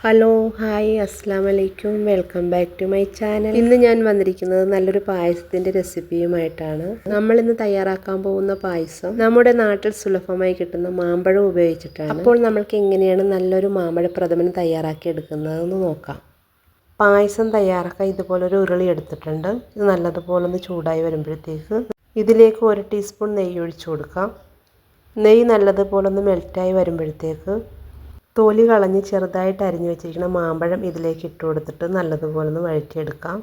Hello hi അസ്സാം വലൈക്കും welcome back to my channel ഇന്ന് ഞാൻ വന്നിരിക്കുന്നത് നല്ലൊരു പായസത്തിന്റെ റെസിപ്പിയുമായിട്ടാണ് നമ്മൾ ഇന്ന് തയ്യാറാക്കാൻ പോകുന്ന പായസം നമ്മുടെ നാട്ടിൽ സുലഭമായി കിട്ടുന്ന മാമ്പഴം ഉപയോഗിച്ചിട്ടാണ്. അപ്പോൾ നമ്മൾക്ക് എങ്ങനെയാണ് നല്ലൊരു മാമ്പഴ പ്രഥമൻ തയ്യാറാക്കി എടുക്കുന്നതെന്ന് നോക്കാം. പായസം തയ്യാറാക്കാൻ ഇതുപോലൊരു ഉരുളി എടുത്തിട്ടുണ്ട്. ഇത് നല്ലതുപോലെ ഒന്ന് ചൂടായി വരുമ്പോഴത്തേക്ക് ഇതിലേക്ക് ഒരു ടീസ്പൂൺ നെയ്യ് ഒഴിച്ചു കൊടുക്കാം. നെയ്യ് നല്ലതുപോലെ ഒന്ന് മെൽറ്റായി വരുമ്പോഴത്തേക്ക് തൊലി കളഞ്ഞ് ചെറുതായിട്ട് അരിഞ്ഞു വെച്ചിരിക്കുന്ന മാമ്പഴം ഇതിലേക്ക് ഇട്ട് കൊടുത്തിട്ട് നല്ലതുപോലെ ഒന്ന് വഴറ്റിയെടുക്കാം.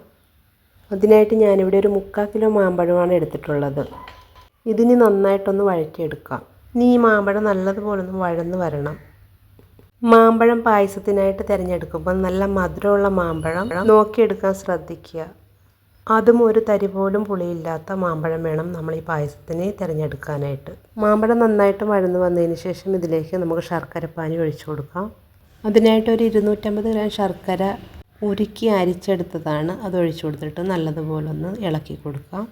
അതിനായിട്ട് ഞാനിവിടെ ഒരു മുക്കാൽ കിലോ മാമ്പഴമാണ് എടുത്തിട്ടുള്ളത്. ഇതിന് നന്നായിട്ടൊന്ന് വഴറ്റിയെടുക്കാം. ഇനി ഈ മാമ്പഴം നല്ലതുപോലെ ഒന്ന് വഴന്ന് വരണം. മാമ്പഴം പായസത്തിനായിട്ട് തിരഞ്ഞെടുക്കുമ്പോൾ നല്ല മധുരമുള്ള മാമ്പഴം നോക്കിയെടുക്കാൻ ശ്രദ്ധിക്കുക. അതും ഒരു തരി പോലും പുളിയില്ലാത്ത മാമ്പഴം വേണം നമ്മൾ ഈ പായസത്തിന് തിരഞ്ഞെടുക്കാനായിട്ട്. മാമ്പഴം നന്നായിട്ട് വഴന്ന് വന്നതിന് ശേഷം ഇതിലേക്ക് നമുക്ക് ശർക്കരപ്പാനി ഒഴിച്ചു കൊടുക്കാം. അതിനായിട്ട് ഒരു ഇരുന്നൂറ്റമ്പത് ഗ്രാം ശർക്കര ഉരുക്കി അരിച്ചെടുത്തതാണ്. അത് ഒഴിച്ചു കൊടുത്തിട്ട് നല്ലതുപോലെ ഒന്ന് ഇളക്കി കൊടുക്കാം.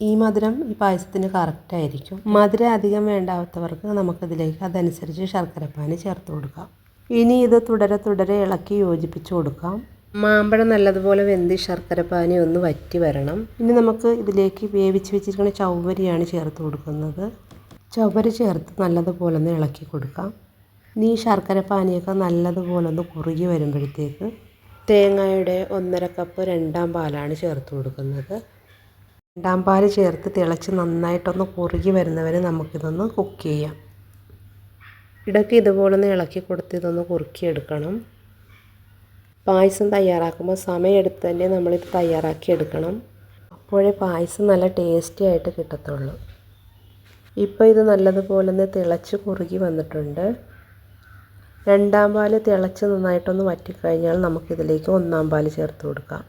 ഈ മധുരം ഈ പായസത്തിന് കറക്റ്റായിരിക്കും മധുരം അധികം വേണ്ടാത്തവർക്ക് നമുക്കതിലേക്ക് അതനുസരിച്ച് ശർക്കരപ്പാനി ചേർത്ത് കൊടുക്കാം. ഇനി ഇത് തുടരെ തുടരെ ഇളക്കി യോജിപ്പിച്ച് കൊടുക്കാം. മാമ്പഴം നല്ലതുപോലെ വെന്ത് ശർക്കരപ്പാനി ഒന്ന് വറ്റി വരണം. ഇനി നമുക്ക് ഇതിലേക്ക് വേവിച്ച് വെച്ചിരിക്കുന്ന ചൗവരിയാണ് ചേർത്ത് കൊടുക്കുന്നത്. ചവരി ചേർത്ത് നല്ലതുപോലെ ഒന്ന് ഇളക്കി കൊടുക്കാം. ഇനി ഈ ശർക്കരപ്പാനിയൊക്കെ നല്ലതുപോലെ ഒന്ന് കുറുകി വരുമ്പോഴത്തേക്ക് തേങ്ങയുടെ ഒന്നര കപ്പ് രണ്ടാം പാലാണ് ചേർത്ത് കൊടുക്കുന്നത്. രണ്ടാം പാൽ ചേർത്ത് തിളച്ച് നന്നായിട്ടൊന്ന് കുറുകി വരുന്നവരെ നമുക്കിതൊന്ന് കുക്ക് ചെയ്യാം. ഇടയ്ക്ക് ഇതുപോലൊന്ന് ഇളക്കി കൊടുത്ത് ഇതൊന്ന് കുറുക്കിയെടുക്കണം. പായസം തയ്യാറാക്കുമ്പോൾ സമയമെടുത്ത് തന്നെ നമ്മളിത് തയ്യാറാക്കി എടുക്കണം അപ്പോഴേ പായസം നല്ല ടേസ്റ്റി ആയിട്ട് കിട്ടത്തുള്ളൂ. ഇപ്പോൾ ഇത് നല്ലതുപോലെ ഒന്ന് തിളച്ച് കുറുകി വന്നിട്ടുണ്ട്. രണ്ടാം പാൽ തിളച്ച് നന്നായിട്ടൊന്ന് വറ്റിക്കഴിഞ്ഞാൽ നമുക്കിതിലേക്ക് ഒന്നാം പാൽ ചേർത്ത് കൊടുക്കാം.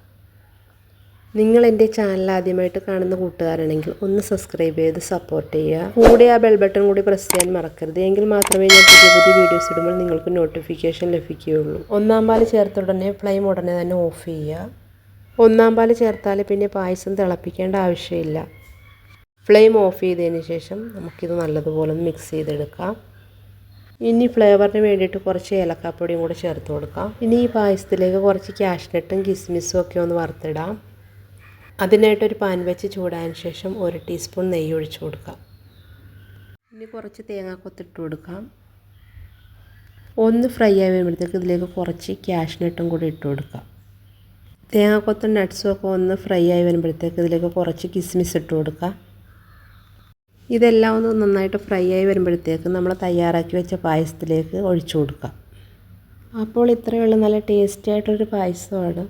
നിങ്ങൾ എന്റെ ചാനൽ ആദ്യമായിട്ട് കാണുന്ന കൂട്ടുകാരാണെങ്കിൽ ഒന്ന് സബ്സ്ക്രൈബ് ചെയ്ത് സപ്പോർട്ട് ചെയ്യുക. കൂടെ ആ ബെൽ ബട്ടൺ കൂടി പ്രസ് ചെയ്യാൻ മറക്കരുത്. എങ്കിൽ മാത്രമേ ഞാൻ പുതിയ പുതിയ വീഡിയോസ് ഇടുമ്പോൾ നിങ്ങൾക്ക് നോട്ടിഫിക്കേഷൻ ലഭിക്കുകയുള്ളൂ. ഒന്നാം പാൽ ചേർത്ത ഉടനെ ഫ്ലെയിം ഉടനെ തന്നെ ഓഫ് ചെയ്യുക. ഒന്നാം പാൽ ചേർത്താൽ പിന്നെ പായസം തിളപ്പിക്കേണ്ട ആവശ്യമില്ല. ഫ്ലെയിം ഓഫ് ചെയ്തതിന് ശേഷം നമുക്കിത് നല്ലതുപോലെ ഒന്ന് മിക്സ് ചെയ്തെടുക്കാം. ഇനി ഫ്ലേവറിന് വേണ്ടിയിട്ട് കുറച്ച് ഏലക്കാപ്പൊടിയും കൂടെ ചേർത്ത് കൊടുക്കാം. ഇനി ഈ പായസത്തിലേക്ക് കുറച്ച് കാഷ്നട്ടും കിസ്മിസും ഒക്കെ ഒന്ന് വറുത്തിടാം. അതിനായിട്ടൊരു പാൻ വെച്ച് ചൂടായതിന് ശേഷം ഒരു ടീസ്പൂൺ നെയ്യ് ഒഴിച്ചു കൊടുക്കാം. ഇനി കുറച്ച് തേങ്ങാക്കൊത്തിട്ട് കൊടുക്കാം. ഒന്ന് ഫ്രൈ ആയി വരുമ്പോഴത്തേക്ക് ഇതിലേക്ക് കുറച്ച് ക്യാഷ്നട്ടും കൂടി ഇട്ട് കൊടുക്കാം. തേങ്ങാക്കൊത്തും നട്ട്സും ഒക്കെ ഒന്ന് ഫ്രൈ ആയി വരുമ്പോഴത്തേക്ക് ഇതിലേക്ക് കുറച്ച് കിസ്മിസ് ഇട്ട് കൊടുക്കാം. ഇതെല്ലാം ഒന്ന് നന്നായിട്ട് ഫ്രൈ ആയി വരുമ്പോഴത്തേക്ക് നമ്മൾ തയ്യാറാക്കി വെച്ച പായസത്തിലേക്ക് ഒഴിച്ചു കൊടുക്കാം. അപ്പോൾ ഇത്രയുള്ള നല്ല ടേസ്റ്റി ആയിട്ടൊരു പായസമാണ്.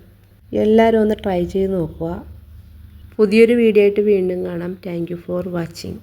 എല്ലാവരും ഒന്ന് ട്രൈ ചെയ്ത് നോക്കുക. പുതിയൊരു വീഡിയോ ആയിട്ട് വീണ്ടും കാണാം. Thank for watching